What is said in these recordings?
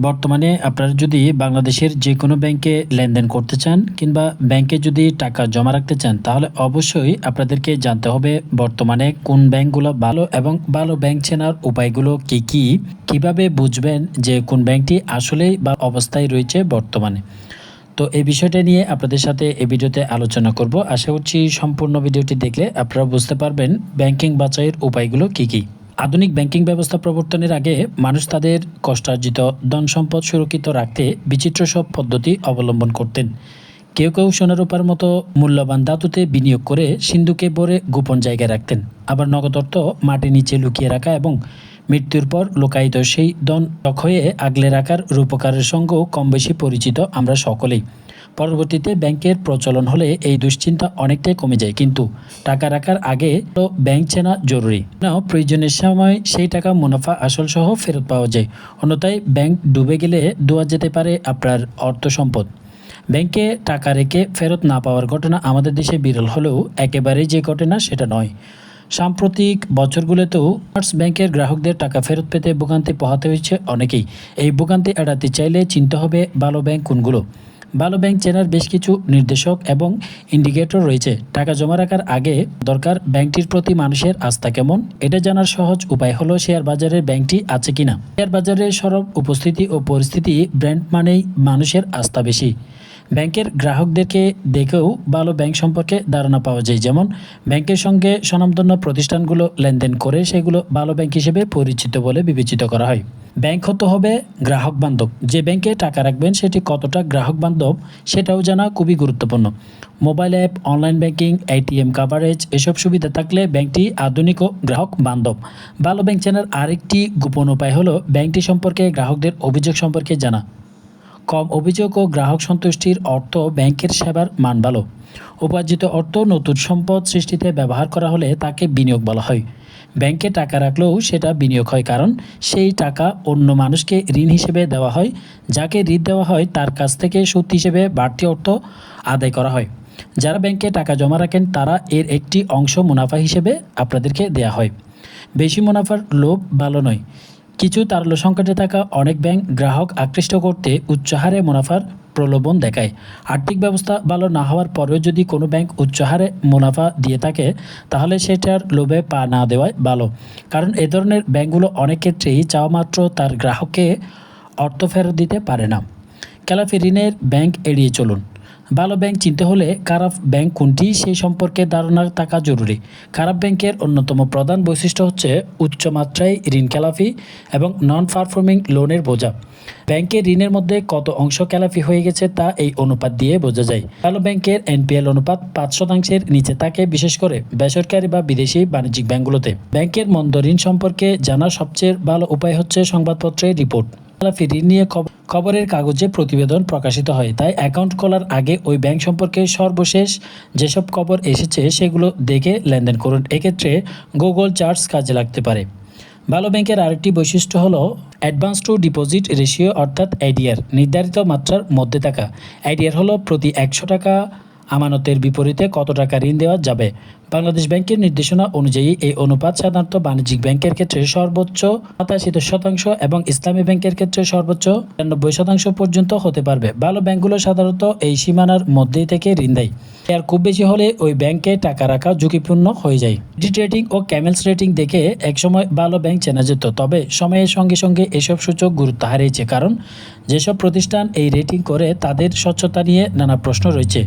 বর্তমানে আপনারা যদি বাংলাদেশের যে কোনো ব্যাংকে লেনদেন করতে চান কিংবা ব্যাংকে যদি টাকা জমা রাখতে চান, তাহলে অবশ্যই আপনাদেরকে জানতে হবে বর্তমানে কোন ব্যাংকগুলো ভালো এবং ভালো ব্যাংক চেনার উপায়গুলো কি কি। কীভাবে বুঝবেন যে কোন ব্যাংকটি আসলেই বা অবস্থায় রয়েছে বর্তমানে? তো এই বিষয়টা নিয়ে আপনাদের সাথে এই ভিডিওতে আলোচনা করব। আশা করছি সম্পূর্ণ ভিডিওটি দেখলে আপনারা বুঝতে পারবেন ব্যাংকিং বাছাইয়ের উপায়গুলো কি কি। আধুনিক ব্যাংকিং ব্যবস্থা প্রবর্তনের আগে মানুষ তাদের কষ্টার্জিত ধন সম্পদ সুরক্ষিত রাখতে বিচিত্র সব পদ্ধতি অবলম্বন করতেন। কেউ কেউ সোনারূপার মতো মূল্যবান ধাতুতে বিনিয়োগ করে সিন্ধুকে ভরে গোপন জায়গায় রাখতেন। আবার নগদ অর্থ মাটির নিচে লুকিয়ে রাখা এবং মৃত্যুর পর লোকায়িত সেই ধন হয়ে আগলে রাখার রূপকারের সঙ্গেও কম বেশি পরিচিত আমরা সকলেই। পরবর্তীতে ব্যাংকের প্রচলন হলে এই দুশ্চিন্তা অনেকটাই কমে যায়। কিন্তু টাকা রাখার আগে তো ব্যাংক চেনা জরুরি। না প্রয়োজনের সময় সেই টাকা মুনাফা আসল সহ ফেরত পাওয়া যায়। অন্যথায় ব্যাংক ডুবে গেলে দোয়া যেতে পারে আপনার অর্থ সম্পদ। ব্যাংকে টাকা রেখে ফেরত না পাওয়ার ঘটনা আমাদের দেশে বিরল হলেও একেবারেই যে ঘটে না সেটা নয়। সাম্প্রতিক বছরগুলোতেও আর্টস ব্যাংকের গ্রাহকদের টাকা ফেরত পেতে ভোগান্তি পোহাতে হয়েছে অনেকেই। এই ভোগান্তি এড়াতে চাইলে চিনতে হবে ভালো ব্যাংক কোনগুলো। ভালো ব্যাংক চেনার বেশ কিছু নির্দেশক এবং ইন্ডিকেটর রয়েছে। টাকা জমা রাখার আগে দরকার ব্যাংকটির প্রতি মানুষের আস্থা কেমন? এটা জানার সহজ উপায় হলো শেয়ার বাজারের ব্যাংকটি আছে কিনা। শেয়ার বাজারের সরব উপস্থিতি ও পরিস্থিতি ব্র্যান্ড মানেই মানুষের আস্থা বেশি। ব্যাংকের গ্রাহকদেরকে দেখেও ভালো ব্যাংক সম্পর্কে ধারণা পাওয়া যায়। যেমন, ব্যাংকের সঙ্গে স্বনামধন্য প্রতিষ্ঠানগুলো লেনদেন করে সেগুলো ভালো ব্যাংক হিসেবে পরিচিত বলে বিবেচিত করা হয়। ব্যাংক হতে হবে গ্রাহক বান্ধব। যে ব্যাংকে টাকা রাখবেন, সেটি কতটা গ্রাহক বান্ধব সেটাও জানা খুবই গুরুত্বপূর্ণ। Mobile app, online banking ATM coverage এসব সুবিধা থাকলে ব্যাংকটি আধুনিক ও গ্রাহক বান্ধব। ভালো ব্যাংক চেনার আরেকটি গোপন উপায় হলো ব্যাংকটি সম্পর্কে গ্রাহকদের অভিযোগ সম্পর্কে জানা। কম অভিযোগ ও গ্রাহক সন্তুষ্টির অর্থ ব্যাংকের সেবার মান ভালো। উপার্জিত অর্থ নতুন সম্পদ সৃষ্টিতে ব্যবহার করা হলে তাকে বিনিয়োগ বলা হয়। ব্যাংকে টাকা রাখলেও সেটা বিনিয়োগ হয় কারণ সেই টাকা অন্য মানুষকে ঋণ হিসেবে দেওয়া হয়, যাকে ঋণ দেওয়া হয় তার কাছ থেকে সুদ হিসেবে বাড়তি অর্থ আদায় করা হয়। যারা ব্যাংকে টাকা জমা রাখেন তারা এর একটি অংশ মুনাফা হিসেবে আপনাদেরকে দেয়া হয়। বেশি মুনাফার লোভ ভালো নয়। কিছু তারল্য সংকটে থাকা অনেক ব্যাংক গ্রাহক আকৃষ্ট করতে উচ্চহারে মুনাফার প্রলোভন দেখায়। আর্থিক ব্যবস্থা ভালো না হওয়ার পরেও যদি কোনো ব্যাংক উচ্চহারে মুনাফা দিয়ে থাকে, তাহলে সেটার লোভে পা না দেওয়াই ভালো। কারণ এ ধরনের ব্যাংকগুলো অনেক ক্ষেত্রেই চাওয়া মাত্র তার গ্রাহককে অর্থ ফেরত দিতে পারে না। খেলাফি ঋণের ব্যাংক এড়িয়ে চলুন। ভালো ব্যাংক চিনতে হলে খারাপ ব্যাংক কোনটি সেই সম্পর্কে ধারণা থাকা জরুরি। খারাপ ব্যাংকের অন্যতম প্রধান বৈশিষ্ট্য হচ্ছে উচ্চ মাত্রায় ঋণ খেলাফি এবং নন পারফর্মিং লোনের বোঝা। ব্যাংকের ঋণের মধ্যে কত অংশ খেলাফি হয়ে গেছে তা এই অনুপাত দিয়ে বোঝা যায়। ভালো ব্যাংকের এনপিএল অনুপাত পাঁচ শতাংশের নিচে থাকে, বিশেষ করে বেসরকারি বা বিদেশি বাণিজ্যিক ব্যাংকগুলোতে। ব্যাংকের মন্দ ঋণ সম্পর্কে জানার সবচেয়ে ভালো উপায় হচ্ছে সংবাদপত্রের রিপোর্ট। ঋণ নিয়ে খবরের কাগজে প্রতিবেদন প্রকাশিত হয়। তাই অ্যাকাউন্ট খোলার আগে ওই ব্যাংক সম্পর্কে সর্বশেষ যেসব খবর এসেছে সেগুলো দেখে লেনদেন করুন। এক্ষেত্রে গুগল চার্টস কাজে লাগতে পারে। ভালো ব্যাংকের আরেকটি বৈশিষ্ট্য হলো অ্যাডভান্স টু ডিপোজিট রেশিও অর্থাৎ আইডিআর নির্ধারিত মাত্রার মধ্যে থাকা। আইডিআর হলো প্রতি একশো টাকা আমানতের বিপরীতে কত টাকা ঋণ দেওয়া যাবে? বাংলাদেশ ব্যাংকের নির্দেশনা অনুযায়ী এই অনুপাত সাধারণত বাণিজ্যিক ব্যাংকের ক্ষেত্রে সর্বোচ্চ সাতাশি শতাংশ এবং ইসলামী ব্যাংকের ক্ষেত্রে সর্বোচ্চ নিরানব্বই শতাংশ পর্যন্ত হতে পারবে। ভালো ব্যাংকগুলো সাধারণত এই সীমানার মধ্যেই থেকে ঋণ দেয়। আর খুব বেশি হলে ওই ব্যাংকে টাকা রাখা ঝুঁকিপূর্ণ হয়ে যায়। ক্রেডিট রেটিং ও ক্যামেলস রেটিং দেখে একসময় ভালো ব্যাংক চেনা যেত, তবে সময়ের সঙ্গে সঙ্গে এসব সূচক গুরুত্ব হারিয়েছে। কারণ যেসব প্রতিষ্ঠান এই রেটিং করে, তাদের স্বচ্ছতা নিয়ে নানা প্রশ্ন রয়েছে।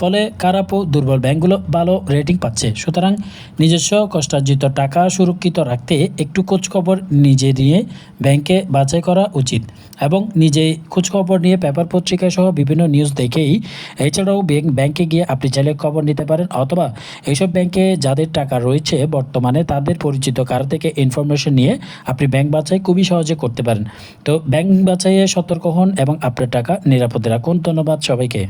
ফলে খারাপ ও দুর্বল ব্যাংকগুলো ভালো রেটিং পাচ্ছে। সুতরাং নিজস্ব কষ্টার্জিত টাকা সুরক্ষিত রাখতে একটু খোঁজখবর নিজে নিয়ে ব্যাংকে বাছাই করা উচিত এবং নিজে খোঁজখবর নিয়ে পেপার পত্রিকা সহ বিভিন্ন নিউজ দেখেই এছাড়াও ব্যাংক গিয়ে আপনি চাইলে খবর নিতে পারেন অথবা এইসব ব্যাংকে যাদের টাকা রয়েছে বর্তমানে তাদের পরিচিত কারও থেকে ইনফরমেশন নিয়ে আপনি ব্যাংক বাছাই খুবই সহজে করতে পারেন। তো ব্যাংক বাছাইয়ে সতর্ক হন এবং আপনার টাকা নিরাপদে রাখুন। ধন্যবাদ সবাইকে।